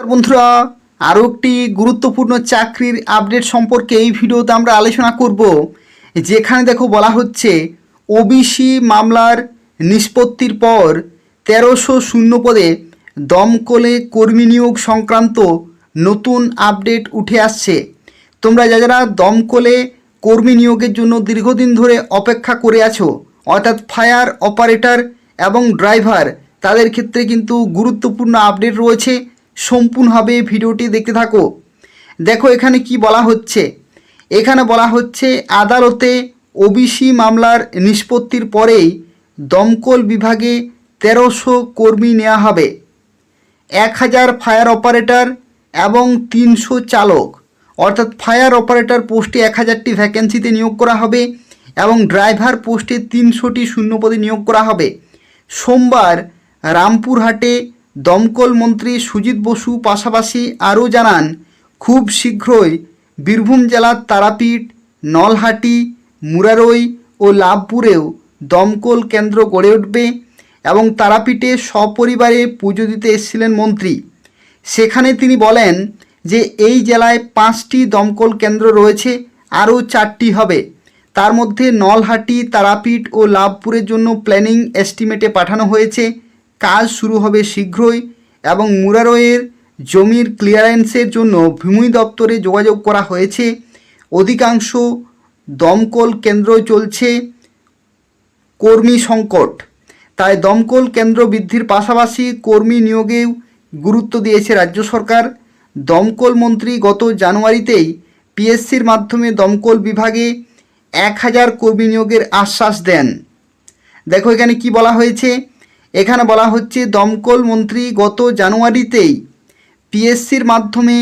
নমস্কার বন্ধুরা। আরও একটি গুরুত্বপূর্ণ চাকরির আপডেট সম্পর্কে এই ভিডিওতে আমরা আলোচনা করব, যেখানে দেখো বলা হচ্ছে ওবিসি মামলার নিষ্পত্তির পর তেরোশো শূন্য পদে দমকলে কর্মী নিয়োগ সংক্রান্ত নতুন আপডেট উঠে আসছে। তোমরা যা যারা দমকলে কর্মী নিয়োগের জন্য দীর্ঘদিন ধরে অপেক্ষা করে আছো, অর্থাৎ ফায়ার অপারেটর এবং ড্রাইভার, তাদের ক্ষেত্রে কিন্তু গুরুত্বপূর্ণ আপডেট রয়েছে। সম্পূর্ণভাবে ভিডিওটি দেখতে থাকো। দেখো এখানে কি বলা হচ্ছে। এখানে বলা হচ্ছে, আদালতে ওবিসি মামলার নিষ্পত্তির পরেই দমকল বিভাগে তেরোশো কর্মী নেওয়া হবে। এক হাজার ফায়ার অপারেটর এবং তিনশো চালক। অর্থাৎ ফায়ার অপারেটর পোস্টে এক হাজারটি ভ্যাকেন্সিতে নিয়োগ করা হবে এবং ড্রাইভার পোস্টে তিনশোটি শূন্যপদে নিয়োগ করা হবে। সোমবার রামপুরহাটে দমকল মন্ত্রী সুজিত বসু পাশাপাশি আরও জানান, খুব শীঘ্রই বীরভূম জেলার তারাপীঠ, নলহাটি, মুরারই ও লাভপুরেও দমকল কেন্দ্র গড়ে উঠবে এবং তারাপীঠে সপরিবারে পুজো দিতে এসেছিলেন মন্ত্রী। সেখানে তিনি বলেন যে এই জেলায় পাঁচটি দমকল কেন্দ্র রয়েছে, আরও চারটি হবে। তার মধ্যে নলহাটি, তারাপীঠ ও লাভপুরের জন্য প্ল্যানিং এস্টিমেটে পাঠানো হয়েছে। কাজ শুরু হবে শীঘ্রই এবং মুরারয়ের জমির ক্লিয়ারেন্সের জন্য ভূমি দপ্তরে যোগাযোগ করা হয়েছে। অধিকাংশ দমকল কেন্দ্র চলছে কর্মী সংকট। তাই দমকল কেন্দ্র বৃদ্ধির পাশাপাশি কর্মী নিয়োগেও গুরুত্ব দিয়েছে রাজ্য সরকার। দমকল মন্ত্রী গত জানুয়ারিতেই পিএসসির মাধ্যমে দমকল বিভাগে এক হাজার কর্মী নিয়োগের আশ্বাস দেন। দেখো এখানে কি বলা হয়েছে? এখানে বলা হচ্ছে, দমকল মন্ত্রী গত জানুয়ারিতেই পিএসসির মাধ্যমে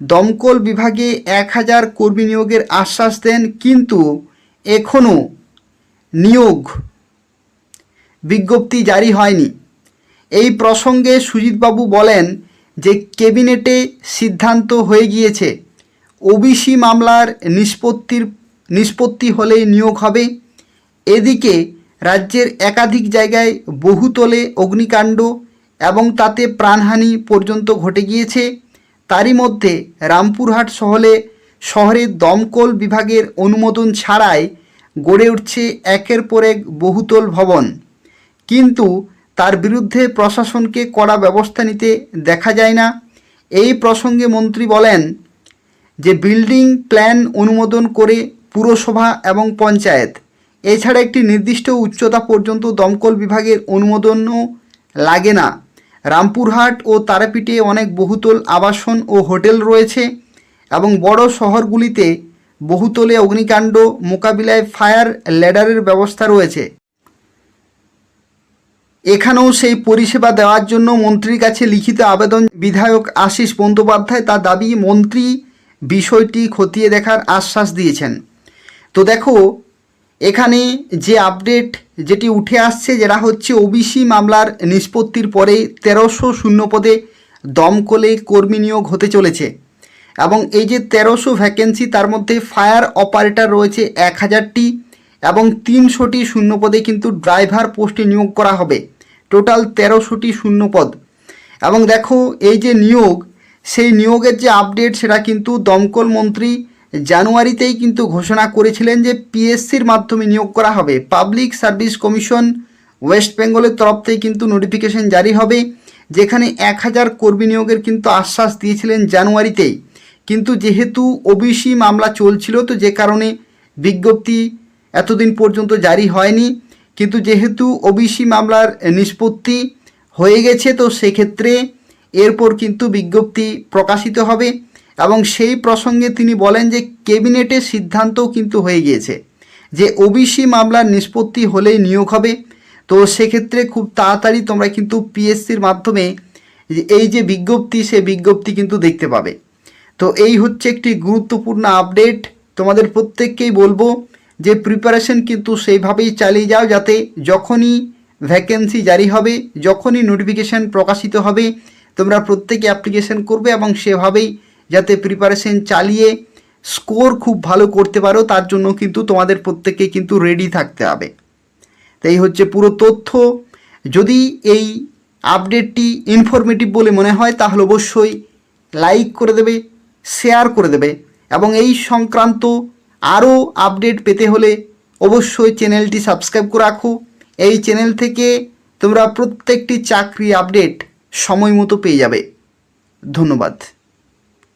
দমকল বিভাগে এক হাজার কর্মী নিয়োগের আশ্বাস দেন, কিন্তু এখনও নিয়োগ বিজ্ঞপ্তি জারি হয়নি। এই প্রসঙ্গে সুজিতবাবু বলেন যে, ক্যাবিনেটে সিদ্ধান্ত হয়ে গিয়েছে, ওবিসি মামলার নিষ্পত্তির, নিষ্পত্তি হলেই নিয়োগ হবে। এদিকে রাজ্যের একাধিক জায়গায় বহুতলে অগ্নিকাণ্ড এবং তাতে প্রাণহানি পর্যন্ত ঘটে গিয়েছে। তারই মধ্যে রামপুরহাট শহরে শহরের দমকল বিভাগের অনুমোদন ছাড়াই গড়ে উঠছে একের পর এক বহুতল ভবন। কিন্তু তার বিরুদ্ধে প্রশাসনকে কড়া ব্যবস্থা নিতে দেখা যায় না। এই প্রসঙ্গে মন্ত্রী বলেন যে, বিল্ডিং প্ল্যান অনুমোদন করে পুরসভা এবং পঞ্চায়েত এছাড়া একটি নির্দিষ্ট উচ্চতা পর্যন্ত দমকল বিভাগের অনুমোদনও লাগে না। রামপুরহাট ও তারাপীঠে অনেক বহুতল আবাসন ও হোটেল রয়েছে এবং বড় শহরগুলিতে বহুতলে অগ্নিকাণ্ড, মোকাবিলায় ফায়ার, ল্যাডারের ব্যবস্থা রয়েছে। এখানেও সেই পরিষেবা দেওয়ার জন্য মন্ত্রীর কাছে লিখিত আবেদন। বিধায়ক আশিস বন্দ্যোপাধ্যায় তার দাবি, মন্ত্রী বিষয়টি খতিয়ে দেখার আশ্বাস দিয়েছেন। তো দেখো এখানে যে আপডেট যেটি উঠে আসছে যেটা হচ্ছে ওবিসি মামলার নিষ্পত্তির পরে তেরোশো শূন্য পদে দমকলে কর্মী নিয়োগ হতে চলেছে। এবং এই যে তেরোশো ভ্যাকেন্সি তার মধ্যে ফায়ার অপারেটর রয়েছে এক হাজারটি এবং তিনশোটি শূন্য পদে কিন্তু ড্রাইভার পোস্টে নিয়োগ করা হবে। টোটাল তেরোশোটি শূন্য পদ। এবং দেখো, এই যে নিয়োগ, সেই নিয়োগের যে আপডেট সেটা কিন্তু দমকল মন্ত্রী জানুয়ারিতেই কিন্তু ঘোষণা করেছিলেন যে পিএসসির মাধ্যমে নিয়োগ করা হবে। পাবলিক সার্ভিস কমিশন ওয়েস্ট বেঙ্গলের তরফ থেকে কিন্তু নোটিফিকেশন জারি হবে, যেখানে এক হাজার কর্মী নিয়োগের কিন্তু আশ্বাস দিয়েছিলেন জানুয়ারিতেই। কিন্তু যেহেতু ওবিসি মামলা চলছিল, তো যে কারণে বিজ্ঞপ্তি এতদিন পর্যন্ত জারি হয়নি। কিন্তু যেহেতু ওবিসি মামলার নিষ্পত্তি হয়ে গেছে, তো সেক্ষেত্রে এরপর কিন্তু বিজ্ঞপ্তি প্রকাশিত হবে। এবং সেই প্রসঙ্গে তিনি বলেন যে ক্যাবিনেটের সিদ্ধান্তও কিন্তু হয়ে গিয়েছে যে ওবিসি মামলার নিষ্পত্তি হলেই নিয়োগ হবে। তো সেক্ষেত্রে খুব তাড়াতাড়ি তোমরা কিন্তু পিএসসির মাধ্যমে এই যে বিজ্ঞপ্তি সে বিজ্ঞপ্তি কিন্তু দেখতে পাবে। তো এই হচ্ছে একটি গুরুত্বপূর্ণ আপডেট। তোমাদের প্রত্যেককেই বলব যে প্রিপারেশন কিন্তু সেইভাবেই চালিয়ে যাও যাতে যখনই ভ্যাকেন্সি জারি হবে, যখনই নোটিফিকেশান প্রকাশিত হবে, তোমরা প্রত্যেকে অ্যাপ্লিকেশন করবে এবং সেভাবেই যাতে প্রিপারেশন চালিয়ে স্কোর খুব ভালো করতে পারো, তার জন্য কিন্তু তোমাদের প্রত্যেককে কিন্তু রেডি থাকতে হবে। তাই হচ্ছে পুরো তথ্য। যদি এই আপডেটটি ইনফরমেটিভ বলে মনে হয়, তাহলে অবশ্যই লাইক করে দেবে শেয়ার করে দেবে এবং এই সংক্রান্ত আরও আপডেট পেতে হলে অবশ্যই চ্যানেলটি সাবস্ক্রাইব করে রাখো। এই চ্যানেল থেকে তোমরা প্রত্যেকটি চাকরি আপডেট সময় মতো পেয়ে যাবে। ধন্যবাদ।